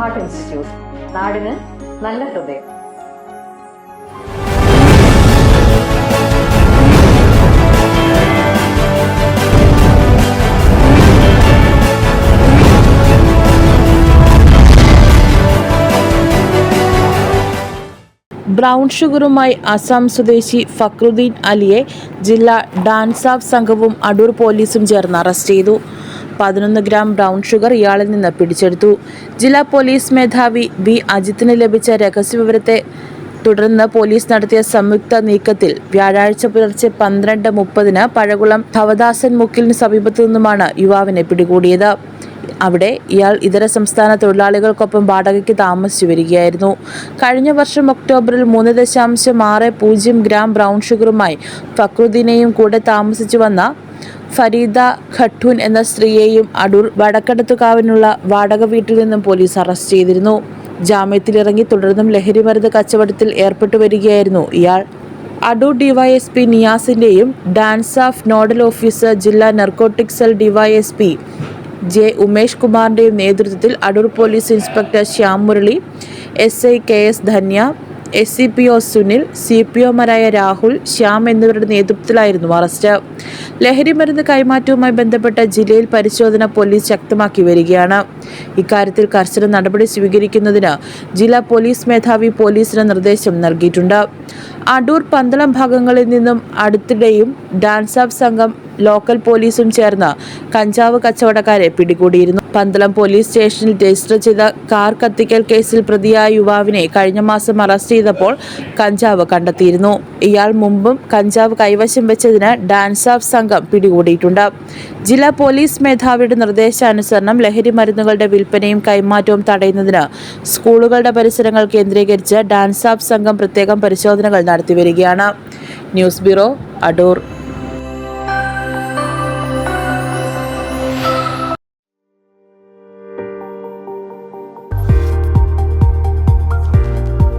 Heart institute നാടിന് നല്ല ഹൃദയം. ബ്രൗൺ ഷുഗറുമായി അസം സ്വദേശി ഫക്രുദ്ദീൻ അലിയെ ജില്ലാ ഡാൻസ് ഓഫ് സംഘവും അടൂർ പോലീസും ചേർന്ന് അറസ്റ്റ് ചെയ്തു. പതിനൊന്ന് ഗ്രാം ബ്രൗൺ ഷുഗർ ഇയാളിൽ നിന്ന് പിടിച്ചെടുത്തു. ജില്ലാ പോലീസ് മേധാവി ബി അജിത്തിന് ലഭിച്ച രഹസ്യവിവരത്തെ തുടർന്ന് പോലീസ് നടത്തിയ സംയുക്ത നീക്കത്തിൽ വ്യാഴാഴ്ച പുലർച്ചെ പന്ത്രണ്ട് മുപ്പതിന് പഴകുളം ഭവദാസൻ മുക്കിലിന് സമീപത്തു നിന്നുമാണ് യുവാവിനെ പിടികൂടിയത്. അവിടെ ഇയാൾ ഇതര സംസ്ഥാന തൊഴിലാളികൾക്കൊപ്പം വാടകയ്ക്ക് താമസിച്ചു വരികയായിരുന്നു. കഴിഞ്ഞ വർഷം ഒക്ടോബറിൽ മൂന്ന് ദശാംശം ആറ് പൂജ്യം ഗ്രാം ബ്രൗൺ ഷുഗറുമായി ഫക്രുദ്ദീനെയും കൂടെ താമസിച്ചു വന്ന ഫരീദ ഖട്ടൂൻ എന്ന സ്ത്രീയെയും അടൂർ വടക്കടത്തുകാവിനുള്ള വാടക വീട്ടിൽ നിന്നും പോലീസ് അറസ്റ്റ് ചെയ്തിരുന്നു. ജാമ്യത്തിലിറങ്ങി തുടർന്നും ലഹരിമരുന്ന് കച്ചവടത്തിൽ ഏർപ്പെട്ടു വരികയായിരുന്നു ഇയാൾ. അടൂർ ഡിവൈഎസ്പി നിയാസിന്റെയും ഡാൻസ് ഓഫ് നോഡൽ ഓഫീസർ ജില്ലാ narcotic cell DYSP J Umesh കുമാറിന്റെയും നേതൃത്വത്തിൽ Adoor police inspector Shyam Murali S I K S Dhanya S C P O Sunil S C ഒമാരായ Rahul Shyam എന്നിവരുടെ നേതൃത്വത്തിലായിരുന്നു അറസ്റ്റ്. ലഹരിമരുന്ന് കൈമാറ്റവുമായി ബന്ധപ്പെട്ട ജില്ലയിൽ പരിശോധന പോലീസ് ശക്തമാക്കി വരികയാണ്. ഇക്കാര്യത്തിൽ കർശന നടപടി സ്വീകരിക്കുന്നതിന് ജില്ലാ പോലീസ് മേധാവി പോലീസിന് നിർദ്ദേശം നൽകിയിട്ടുണ്ട്. അടൂർ പന്തളം ഭാഗങ്ങളിൽ നിന്നും അടുത്തിടെയും ഡാൻസ് ഓഫ് സംഘം ലോക്കൽ പോലീസും ചേർന്ന് കഞ്ചാവ് കച്ചവടക്കാരെ പിടികൂടിയിരുന്നു. പന്തളം പോലീസ് സ്റ്റേഷനിൽ രജിസ്റ്റർ ചെയ്ത കാർ കത്തിക്കൽ കേസിൽ പ്രതിയായ യുവാവിനെ കഴിഞ്ഞ മാസം അറസ്റ്റ് ചെയ്തപ്പോൾ കഞ്ചാവ് കണ്ടെത്തിയിരുന്നു. ഇയാൾ മുമ്പും കഞ്ചാവ് കൈവശം വെച്ചതിന് ഡാൻസ് ഓഫ് സംഘം പിടികൂടിയിട്ടുണ്ട്. ജില്ലാ പോലീസ് മേധാവിയുടെ നിർദ്ദേശാനുസരണം ലഹരി മരുന്നുകളുടെ വിൽപ്പനയും കൈമാറ്റവും തടയുന്നതിന് സ്കൂളുകളുടെ പരിസരങ്ങൾ കേന്ദ്രീകരിച്ച് ഡാൻസ് ഓഫ് സംഘം പ്രത്യേകം പരിശോധനകൾ നടത്തിവരികയാണ്. News bureau Adoor.